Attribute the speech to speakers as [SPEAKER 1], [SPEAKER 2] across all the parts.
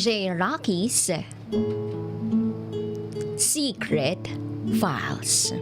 [SPEAKER 1] DJ Rocky's Secret Files.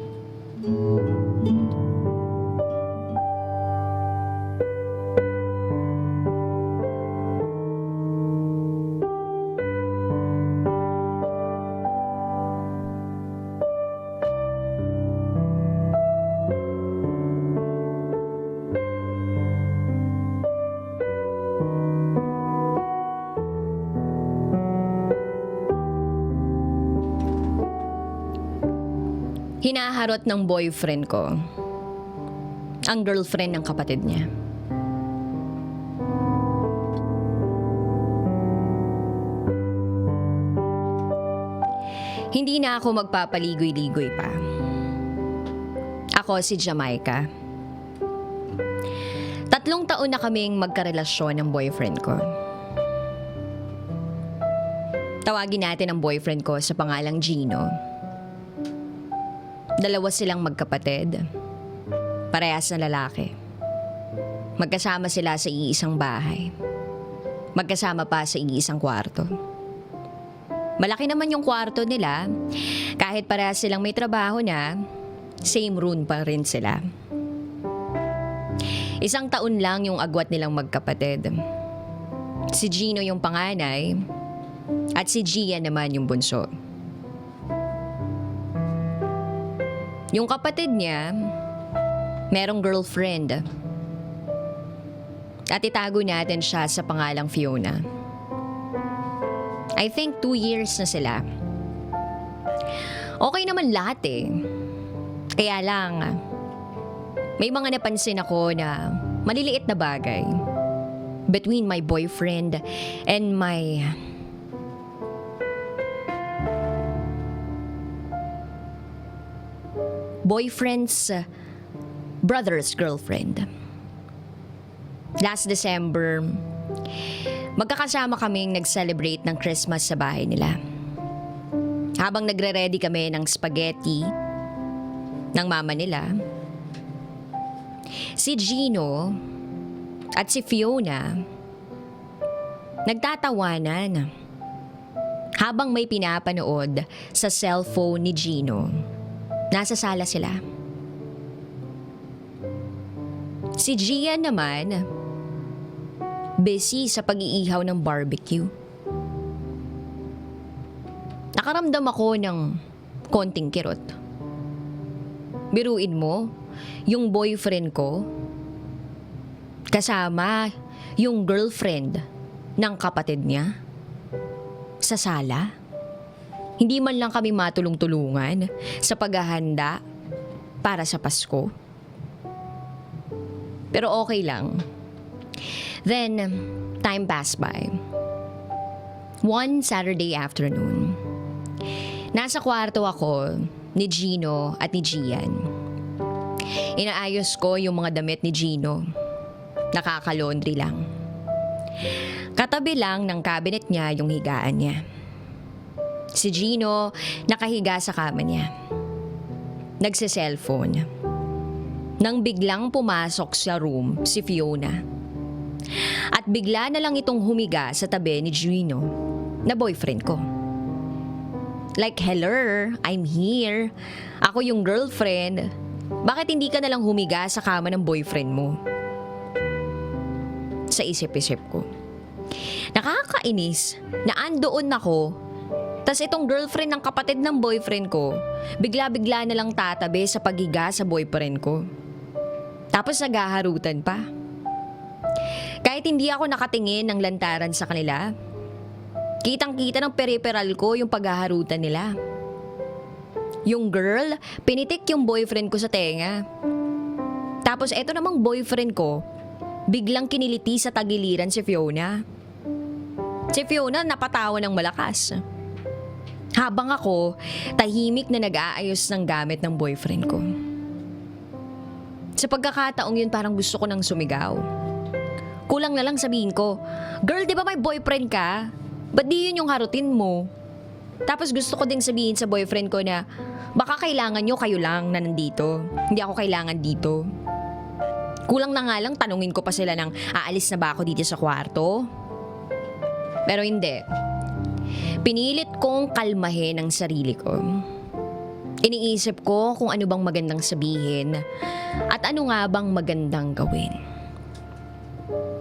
[SPEAKER 1] Hinaharot ng boyfriend ko ang girlfriend ng kapatid niya. Hindi na ako magpapaligoy-ligoy pa. Ako si Jamaica. Tatlong taon na kaming magkarelasyon ng boyfriend ko. Tawagin natin ang boyfriend ko sa pangalang Gino. Dalawa silang magkapatid. Parehas na lalaki. Magkasama sila sa iisang bahay. Magkasama pa sa iisang kwarto. Malaki naman yung kwarto nila. Kahit parehas silang may trabaho na, same room pa rin sila. Isang taon lang yung agwat nilang magkapatid. Si Gino yung panganay at si Gia naman yung bunso. Yung kapatid niya, merong girlfriend. At itago natin siya sa pangalang Fiona. I think two years na sila. Okay naman lahat eh. Kaya lang, may mga napansin ako na maliliit na bagay between my boyfriend and my boyfriend's brother's girlfriend. Last December, magkakasama kaming nag-celebrate ng Christmas sa bahay nila. Habang nagre-ready kami ng spaghetti ng mama nila, si Gino at si Fiona nagtatawanan habang may pinapanood sa cellphone ni Gino. Nasa sala sila. Si Gian naman, busy sa pag-iihaw ng barbecue. Nakaramdam ako ng konting kirot. Biruin mo, yung boyfriend ko, kasama yung girlfriend ng kapatid niya sa sala. Hindi man lang kami matulong-tulungan sa paghahanda para sa Pasko. Pero okay lang. Then, time passed by. One Saturday afternoon, nasa kwarto ako ni Gino at ni Gian. Inaayos ko yung mga damit ni Gino. Nakakalondri lang. Katabi lang ng cabinet niya yung higaan niya. Si Gino nakahiga sa kama niya. Nagse-cellphone. Nang biglang pumasok sa room si Fiona. At bigla na lang itong humiga sa tabi ni Gino na boyfriend ko. Like, hello, I'm here. Ako yung girlfriend. Bakit hindi ka na lang humiga sa kama ng boyfriend mo? Sa isip-isip ko. Nakakainis na andoon ako tas itong girlfriend ng kapatid ng boyfriend ko, bigla-bigla na lang tatabi sa paghiga sa boyfriend ko. Tapos nagaharutan pa. Kahit hindi ako nakatingin ng lantaran sa kanila, kitang-kita ng periperal ko yung paghaharutan nila. Yung girl, pinitik yung boyfriend ko sa tenga. Tapos eto namang boyfriend ko, biglang kiniliti sa tagiliran si Fiona. Si Fiona napatawa ng malakas. Habang ako, tahimik na nag-aayos ng gamit ng boyfriend ko. Sa pagkakataong yun parang gusto ko nang sumigaw. Kulang na lang sabihin ko, Girl, di ba may boyfriend ka? Ba't di yun yung harutin mo? Tapos gusto ko ding sabihin sa boyfriend ko na baka kailangan nyo kayo lang na nandito. Hindi ako kailangan dito. Kulang na nga lang tanungin ko pa sila ng aalis na ba ako dito sa kwarto. Pero hindi. Pinilit kong kalmahin ang sarili ko. Iniisip ko kung ano bang magandang sabihin at ano nga bang magandang gawin.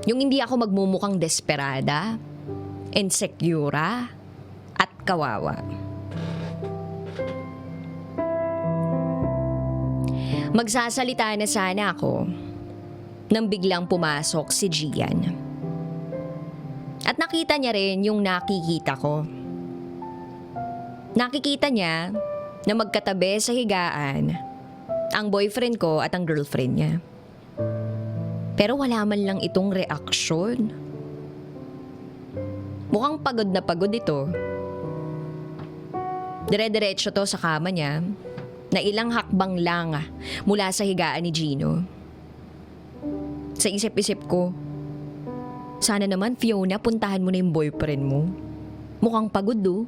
[SPEAKER 1] Yung hindi ako magmumukhang desperada, insecura, at kawawa. Magsasalita na sana ako nang biglang pumasok si Gian. At nakita niya rin yung nakikita ko. Nakikita niya na magkatabi sa higaan ang boyfriend ko at ang girlfriend niya. Pero wala man lang itong reaksyon. Mukhang pagod na pagod ito. Dire-diretso to sa kama niya na ilang hakbang lang mula sa higaan ni Gino. Sa isip-isip ko, sana naman Fiona puntahan mo na yung boyfriend mo. Mukhang pagod do.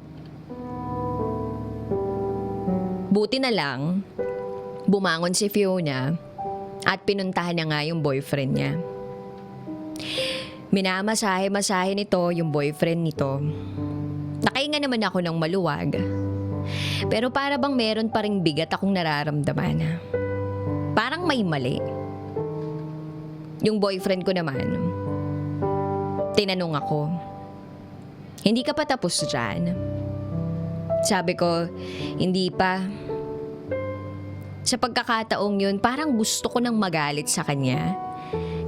[SPEAKER 1] Buti na lang, bumangon si Fiona at pinuntahan niya nga yung boyfriend niya. Minamasahe-masahe nito yung boyfriend nito. Nakainga naman ako ng maluwag. Pero para bang meron pa ring bigat akong nararamdaman. Parang may mali. Yung boyfriend ko naman, tinanong ako, hindi ka pa tapos dyan? Sabi ko, hindi pa. Sa pagkakataong yun, parang gusto ko nang magalit sa kanya.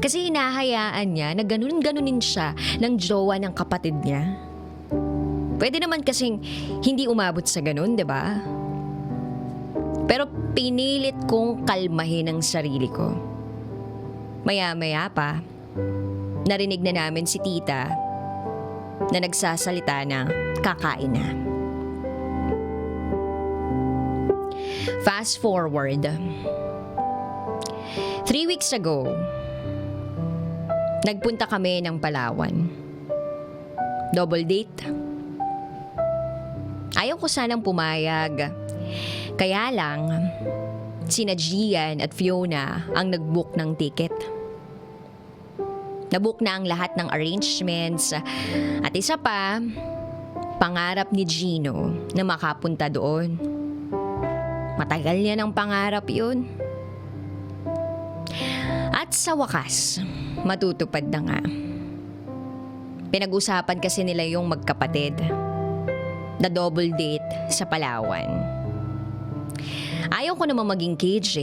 [SPEAKER 1] Kasi hinahayaan niya na ganun-ganunin siya ng jowa ng kapatid niya. Pwede naman kasing hindi umabot sa ganun, di ba? Pero pinilit kong kalmahin ang sarili ko. Maya-maya pa, narinig na namin si tita na nagsasalita na kakain na. Fast forward. Three weeks ago, nagpunta kami ng Palawan. Double date. Ayaw ko sanang pumayag. Kaya lang, sina Gian at Fiona ang nag-book ng ticket. Nabook na ang lahat ng arrangements. At isa pa, pangarap ni Gino na makapunta doon. Matagal niya ng pangarap yun. At sa wakas, matutupad na nga. Pinag-usapan kasi nila yung magkapatid na double date sa Palawan. Ayaw ko naman maging KJ.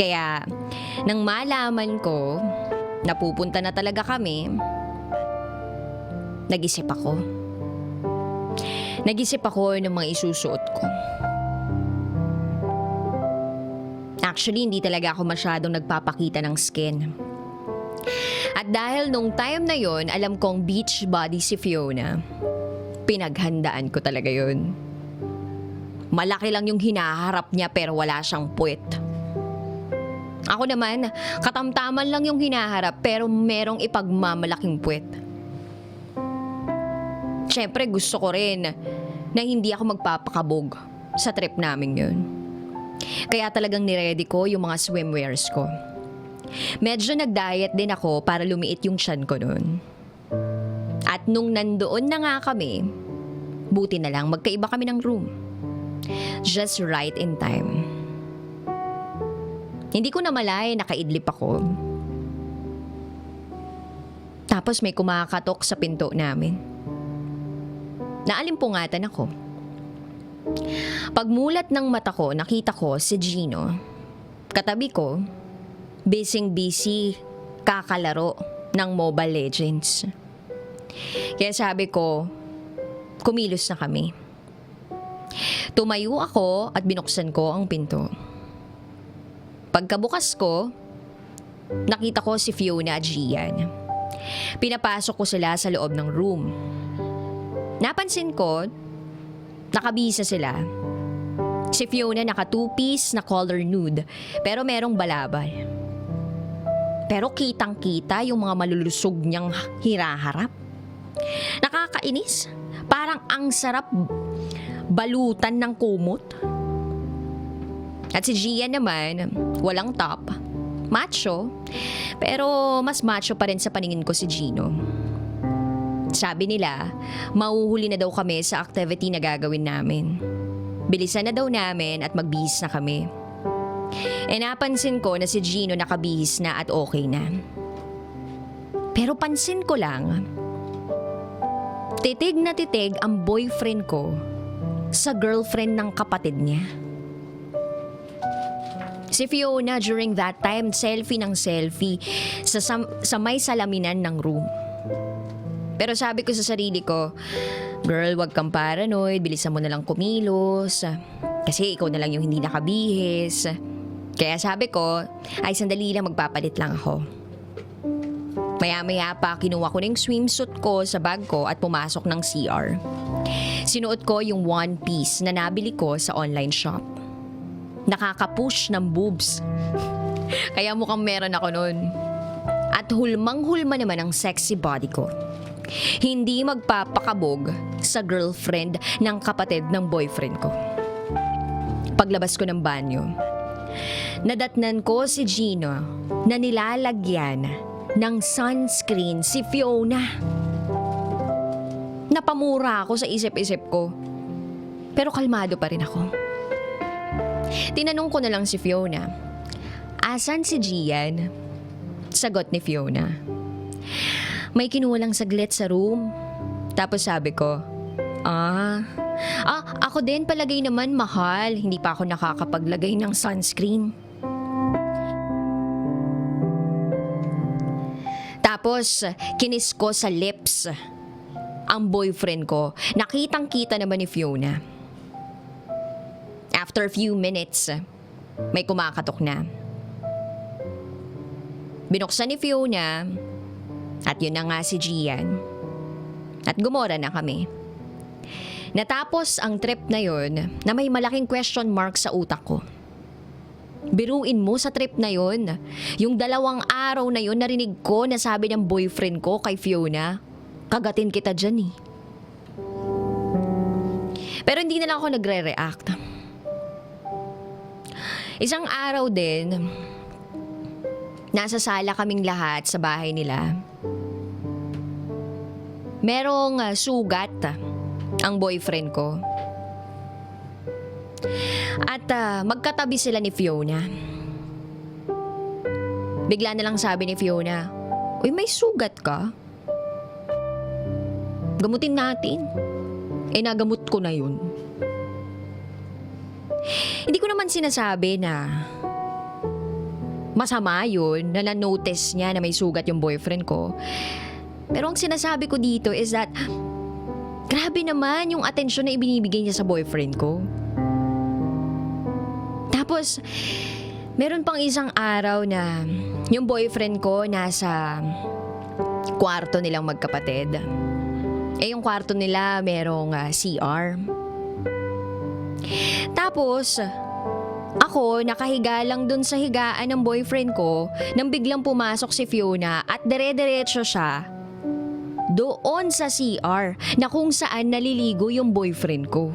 [SPEAKER 1] Kaya, nang malaman ko na pupunta na talaga kami, nag-isip ako. Nag-isip ako ng mga isusuot ko. Actually, hindi talaga ako masyadong nagpapakita ng skin. At dahil nung time na yon, alam kong beach body si Fiona, pinaghandaan ko talaga yon. Malaki lang yung hinaharap niya pero wala siyang puwet. Ako naman, katamtaman lang yung hinaharap pero merong ipagmamalaking puwet. Siyempre gusto ko rin na hindi ako magpapakabog sa trip namin yun. Kaya talagang niready ko yung mga swimwears ko. Medyo nag-diet din ako para lumiit yung tiyan ko noon. At nung nandoon na nga kami, buti na lang magkaiba kami ng room. Just right in time. Hindi ko na malay nakaidlip ako. Tapos may kumakatok sa pinto namin. Naalimpungatan ako. Pagmulat ng mata ko, nakita ko si Gino. Katabi ko, busy-busy kakalaro ng Mobile Legends. Kaya sabi ko, kumilos na kami. Tumayo ako at binuksan ko ang pinto. Pagkabukas ko, nakita ko si Fiona at Gian. Pinapasok ko sila sa loob ng room. Napansin ko, nakabisa sila. Si Fiona naka two-piece na color nude, pero merong balabal. Pero kitang-kita yung mga malulusog niyang hiraharap. Nakakainis. Parang ang sarap balutan ng kumot. At si Gian naman, walang top, macho. Pero mas macho pa rin sa paningin ko si Gino. Sabi nila, mauhuli na daw kami sa activity na gagawin namin. Bilisan na daw namin at magbihis na kami. E napansin ko na si Gino nakabihis na at okay na. Pero pansin ko lang, titig na titig ang boyfriend ko sa girlfriend ng kapatid niya. Si Fiona during that time, selfie ng selfie sa, sam- sa may salaminan ng room. Pero sabi ko sa sarili ko, girl, wag kang paranoid, bilisan mo na lang kumilos. Kasi ikaw na lang yung hindi nakabihis. Kaya sabi ko, ay sandali lang magpapalit lang ako. Maya-maya pa kinuha ko ng swimsuit ko sa bag ko at pumasok ng CR. Sinuot ko yung one piece na nabili ko sa online shop. Nakaka-push ng boobs. Kaya mukhang meron ako nun. At hulmang-hulma naman ang sexy body ko. Hindi magpapakabog sa girlfriend ng kapatid ng boyfriend ko. Paglabas ko ng banyo, nadatnan ko si Gino na nilalagyan ng sunscreen si Fiona. Napamura ako sa isip-isip ko. Pero kalmado pa rin ako. Tinanong ko na lang si Fiona, Asan si Gian? Sagot ni Fiona. May kinuha lang saglit sa room. Tapos sabi ko, Ah, ah, ako din palagay naman mahal. Hindi pa ako nakakapaglagay ng sunscreen. Tapos, kinis ko sa lips ang boyfriend ko. Nakitang kita naman ni Fiona. After few minutes, may kumakatok na. Binuksan ni Fiona at yun na nga si Gian. At gumora na kami. Natapos ang trip na yun na may malaking question mark sa utak ko. Biruin mo sa trip na yun. Yung dalawang araw na yun narinig ko na sabi ng boyfriend ko kay Fiona, kagatin kita dyan eh. Pero hindi na lang ako nagre-react. Isang araw din, nasa sala kaming lahat sa bahay nila. Merong ah, sugat ang boyfriend ko. At ah, magkatabi sila ni Fiona. Bigla na lang sabi ni Fiona, Uy, may sugat ka? Gamutin natin. Eh, nagamot ko na yun. Hindi ko naman sinasabi na masama yun na na-notice niya na may sugat yung boyfriend ko. Pero ang sinasabi ko dito is that grabe naman yung atensyon na ibinibigay niya sa boyfriend ko. Tapos, meron pang isang araw na yung boyfriend ko nasa kwarto nilang magkapatid. Eh, yung kwarto nila merong ah, CR. Tapos, ako, nakahiga lang dun sa higaan ng boyfriend ko nang biglang pumasok si Fiona at dire-diretso siya doon sa CR na kung saan naliligo yung boyfriend ko.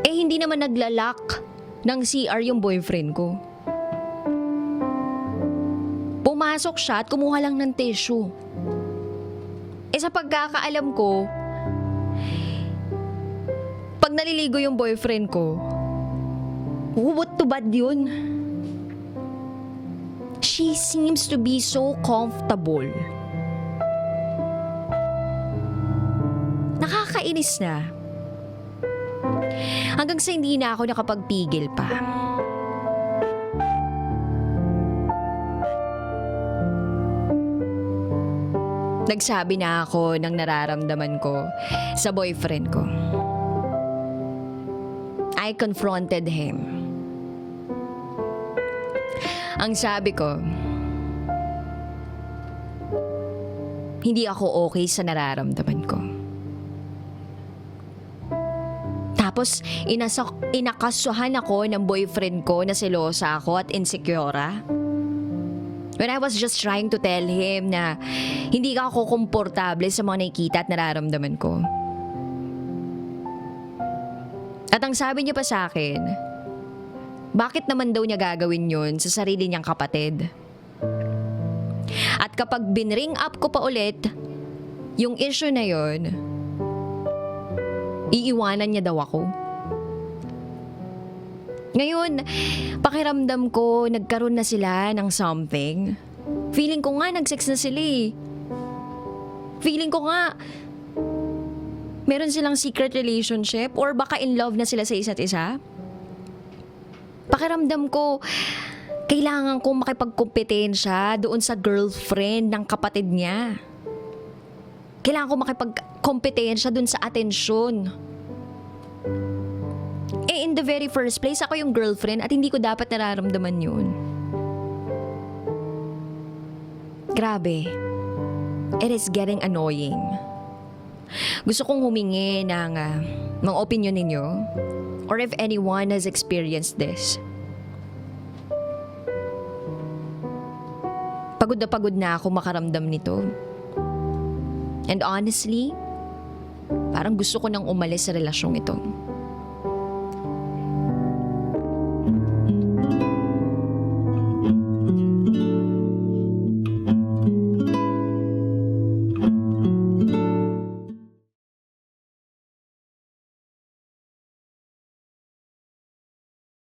[SPEAKER 1] Eh hindi naman naglalak ng CR yung boyfriend ko. Pumasok siya at kumuha lang ng tissue. Eh sa pagkakaalam ko, pag naliligo yung boyfriend ko, what to bad yun? She seems to be so comfortable. Nakakainis na. Hanggang sa hindi na ako nakapagpigil pa. Nagsabi na ako ng nararamdaman ko sa boyfriend ko. I confronted him. Ang sabi ko, hindi ako okay sa nararamdaman ko. Tapos, inasak, inakasuhan ako ng boyfriend ko na selosa ako at insecure. When I was just trying to tell him na hindi ako komportable sa mga nakikita at nararamdaman ko. At ang sabi niya pa sa akin, bakit naman daw niya gagawin yun sa sarili niyang kapatid? At kapag binring up ko pa ulit yung issue na yon, iiwanan niya daw ako. Ngayon, pakiramdam ko nagkaroon na sila ng something. Feeling ko nga nag-sex na sila eh. Feeling ko nga meron silang secret relationship or baka in love na sila sa isa't isa. Pakiramdam ko, kailangan kong makipagkompetensya doon sa girlfriend ng kapatid niya. Kailangan ko makipagkompetensya doon sa atensyon. Eh, in the very first place, ako yung girlfriend at hindi ko dapat nararamdaman yun. Grabe. It is getting annoying. Gusto kong humingi ng ah, mga opinion ninyo or if anyone has experienced this. Pagod na pagod na ako makaramdam nito. And honestly, parang gusto ko nang umalis sa relasyong ito.